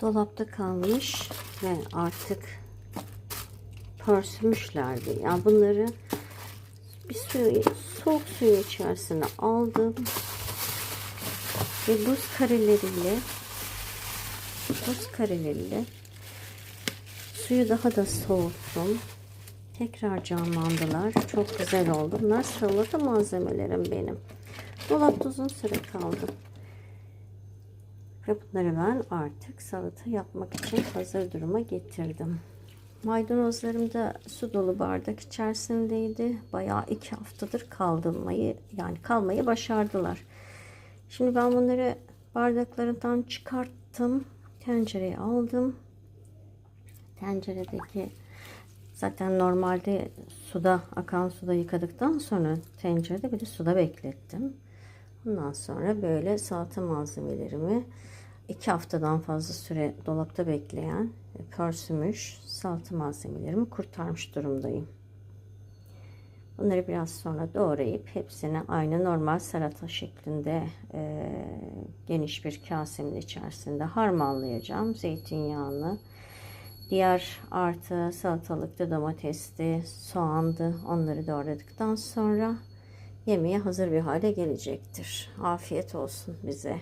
dolapta kalmış ve artık pörsümüşlerdi. Yani bunları bir suyu, soğuk suyun içerisine aldım ve buz kareleriyle buz kareleriyle suyu daha da soğuttum. Tekrar canlandılar. Çok güzel oldu. Bunlar salata malzemelerim benim. Dolapta uzun süre kaldı. Ve bunları ben artık salata yapmak için hazır duruma getirdim. Maydanozlarım da su dolu bardak içerisindeydi. Bayağı iki haftadır kaldırmayı yani kalmayı başardılar. Şimdi ben bunları bardaklarından çıkarttım. Tencereye aldım. Tenceredeki zaten normalde suda akan suda yıkadıktan sonra tencerede bir de suda beklettim. Ondan sonra böyle salata malzemelerimi iki haftadan fazla süre dolapta bekleyen pörsümüş salata malzemelerimi kurtarmış durumdayım. Bunları biraz sonra doğrayıp hepsini aynı normal salata şeklinde e, geniş bir kasemin içerisinde harmanlayacağım. Zeytinyağını, diğer artı salatalıklı domatesli, soğandı onları doğradıktan sonra yemeğe hazır bir hale gelecektir. Afiyet olsun bize.